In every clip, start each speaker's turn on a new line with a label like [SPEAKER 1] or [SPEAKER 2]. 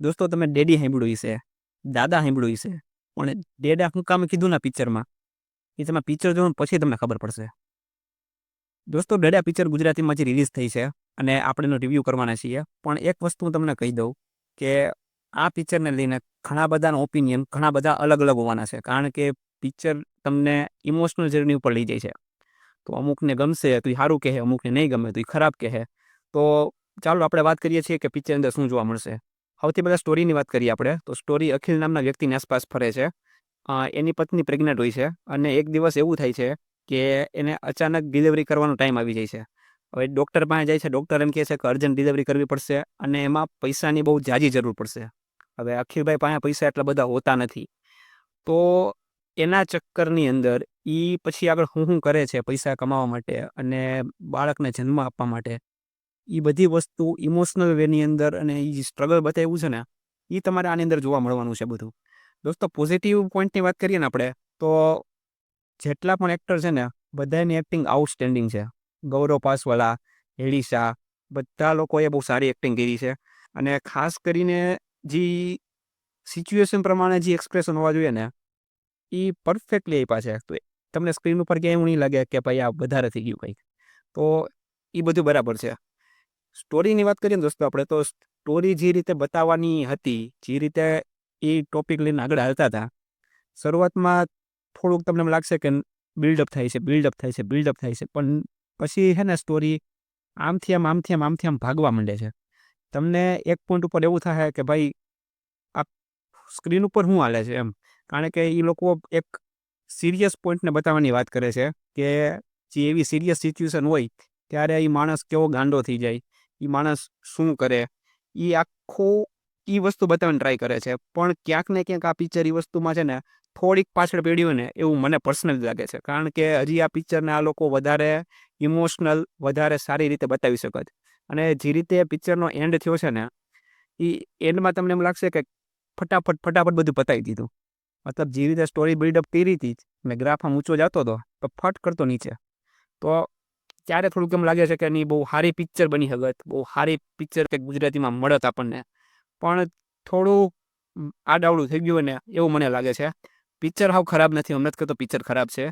[SPEAKER 1] દોસ્તો, તમે ડેડી સાંભળ્યું છે દાદા સાંભળ્યું છે પણ ડેડા હું કામ કીધું ના પિક્ચરમાં. એ તમે પિક્ચર જોવો પછી તમને ખબર પડશે. દોસ્તો, ડેડા પિક્ચર ગુજરાતીમાં જે રિલીઝ થઈ છે અને આપણે એનો રિવ્યૂ કરવાના છીએ. પણ એક વસ્તુ હું તમને કહી દઉં કે આ પિક્ચરને લઈને ઘણા બધાના ઓપિનિયન ઘણા બધા અલગ અલગ હોવાના છે. કારણ કે પિક્ચર તમને ઇમોશનલ જર્ની ઉપર લઈ જાય છે. તો અમુકને ગમશે, તો એ સારું કહે, અમુકને નહીં ગમે, તો એ ખરાબ કહે. તો ચાલો, આપણે વાત કરીએ છીએ કે પિક્ચર અંદર શું જોવા મળશે. સૌથી પહેલાં સ્ટોરીની વાત કરીએ આપણે. તો સ્ટોરી અખિલ નામના વ્યક્તિની આસપાસ ફરે છે. એની પત્ની પ્રેગ્નન્ટ હોય છે અને એક દિવસ એવું થાય છે કે એને અચાનક ડિલિવરી કરવાનો ટાઈમ આવી જાય છે. હવે ડૉક્ટર પાસે જાય છે. ડૉક્ટર એમ કહે છે કે અર્જન્ટ ડિલિવરી કરવી પડશે અને એમાં પૈસાની બહુ જાજી જરૂર પડશે. હવે અખિલભાઈ પાસે પૈસા એટલા બધા હોતા નથી. તો એના ચક્કરની અંદર એ પછી આગળ હું શું કરે છે પૈસા કમાવા માટે અને બાળકને જન્મ આપવા માટે. એ બધી વસ્તુ ઇમોશનલ વેની અંદર અને એ જે સ્ટ્રગલ બતાવ્યું છે ને એ તમારે આની અંદર જોવા મળવાનું છે બધું. દોસ્તો પોઝિટિવ પોઈન્ટની વાત કરીએ ને આપણે, તો જેટલા પણ એક્ટર છે ને, બધાની એક્ટિંગ આઉટસ્ટેન્ડિંગ છે. ગૌરવ પાસવાલા, હેડી બધા લોકોએ બહુ સારી એક્ટિંગ કરી છે. અને ખાસ કરીને જે સિચ્યુએશન પ્રમાણે જે એક્સપ્રેશન હોવા જોઈએ ને એ પરફેક્ટલી આપ્યા છે. તો તમને સ્ક્રીન ઉપર ક્યાંય એવું નહીં લાગે કે ભાઈ આ વધારે થઈ ગયું કંઈક. તો એ બધું બરાબર છે. સ્ટોરીની વાત કરીએ ને દોસ્તો આપણે, તો સ્ટોરી જે રીતે બતાવવાની હતી, જે રીતે એ ટોપિક લઈને આગળ હાલતા હતા, શરૂઆતમાં થોડુંક તમને એમ લાગશે કે બિલ્ડઅપ થાય છે બિલ્ડઅપ થાય છે બિલ્ડઅપ થાય છે, પણ પછી છે ને સ્ટોરી આમથી આમ આમથી આમ આમથી આમ ભાગવા માંડે છે. તમને એક પોઈન્ટ ઉપર એવું થાય કે ભાઈ, આ સ્ક્રીન ઉપર શું હાલે છે એમ? કારણ કે એ લોકો એક સિરિયસ પોઈન્ટને બતાવવાની વાત કરે છે કે જે એવી સિરિયસ સિચ્યુએશન હોય, ત્યારે એ માણસ કેવો ગાંડો થઈ જાય. એ માણસ શું કરે? એ આખું એ વસ્તુ બતાવવાની ટ્રાય કરે છે. પણ ક્યાંક ને ક્યાંક આ પિક્ચર એ વસ્તુમાં છે ને થોડીક પાછળ પીડ્યું ને એવું મને પર્સનલી લાગે છે. કારણ કે હજી આ પિક્ચરને આ લોકો વધારે ઇમોશનલ વધારે સારી રીતે બતાવી શકત. અને જે રીતે પિક્ચરનો એન્ડ થયો છે ને એ એન્ડમાં તમને એમ લાગશે કે ફટાફટ ફટાફટ બધું પતાવી દીધું. મતલબ જે રીતે સ્ટોરી બિલ્ડઅપ કરી હતી, મેં ગ્રાફ આમ ઊંચો જતો હતો તો ફટ કરતો નીચે. તો ત્યારે થોડુંક એમ લાગે છે કે નહીં બહુ સારી પિક્ચર બની શકત બહુ સારી પિક્ચર કે ગુજરાતીમાં મળત આપણને. પણ થોડું આડાવડું થઈ ગયું ને, એવું મને લાગે છે. પિક્ચર હાવ ખરાબ નથી, હમણાં જ કહેતો પિક્ચર ખરાબ છે.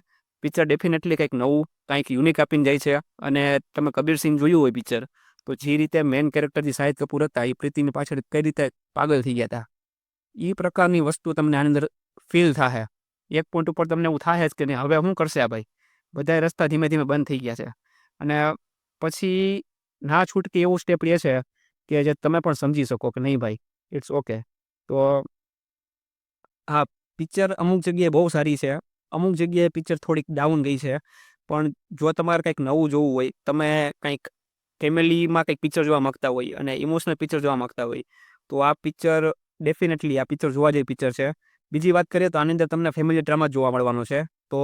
[SPEAKER 1] પિક્ચર ડેફિનેટલી કંઈક નવું, કંઈક યુનિક આપીને જાય છે. અને તમે કબીર સિંહ જોયું હોય પિક્ચર તો જે રીતે મેન કેરેક્ટર જે શાહિદ કપૂર હતા એ પ્રીતિની પાછળ કઈ રીતે પાગલ થઈ ગયા હતા? એ પ્રકારની વસ્તુ તમને આની અંદર ફીલ થાય એક પોઈન્ટ ઉપર તમને એવું થાય જ કે નહીં, હવે શું કરશે આ ભાઈ? બધા રસ્તા ધીમે ધીમે બંધ થઈ ગયા છે. અને પછી ના છૂટકી એવું સ્ટેપ એ છે કે જે તમે પણ સમજી શકો કે નહીં ભાઈ ઇટ્સ ઓકે તો હા પિક્ચર અમુક જગ્યાએ બહુ સારી છે. અમુક જગ્યાએ પિક્ચર થોડીક ડાઉન ગઈ છે. પણ જો તમારે કંઈક નવું જોવું હોય, તમે કંઈક ફેમિલીમાં કંઈક પિક્ચર જોવા માગતા હોય અને ઇમોશનલ પિક્ચર જોવા માગતા હોય, તો આ પિક્ચર ડેફિનેટલી આ પિક્ચર જોવા જેવી પિક્ચર છે. બીજી વાત કરીએ તો આની અંદર તમને ફેમિલી ડ્રામા જોવા મળવાનો છે. તો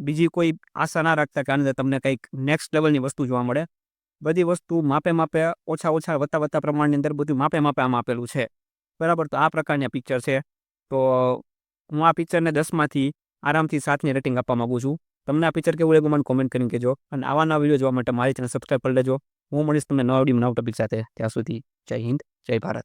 [SPEAKER 1] બીજી કોઈ આશા ના રાખતા કે આની તમને કંઈક નેક્સ્ટ લેવલની વસ્તુ જોવા મળે. બધી વસ્તુ માપે માપે ઓછા ઓછા વધતા વધતા પ્રમાણની અંદર બધું માપે માપે આમ આપેલું છે. બરાબર, તો આ પ્રકારની પિક્ચર છે. તો હું આ પિક્ચરને દસમાંથી આરામથી સાતની રેટિંગ આપવા માગું છું. તમને આ પિક્ચર કેવું લાગ્યું મને કોમેન્ટ કરીને કહેજો. અને આવા નવા વીડિયો જોવા માટે મારી ચેનલ સબસ્ક્રાઈબ કરી લેજો. હું મળીશ તમને નવા વીડિયો નવા ટોપિક સાથે. ત્યાં સુધી જય હિન્દ, જય ભારત.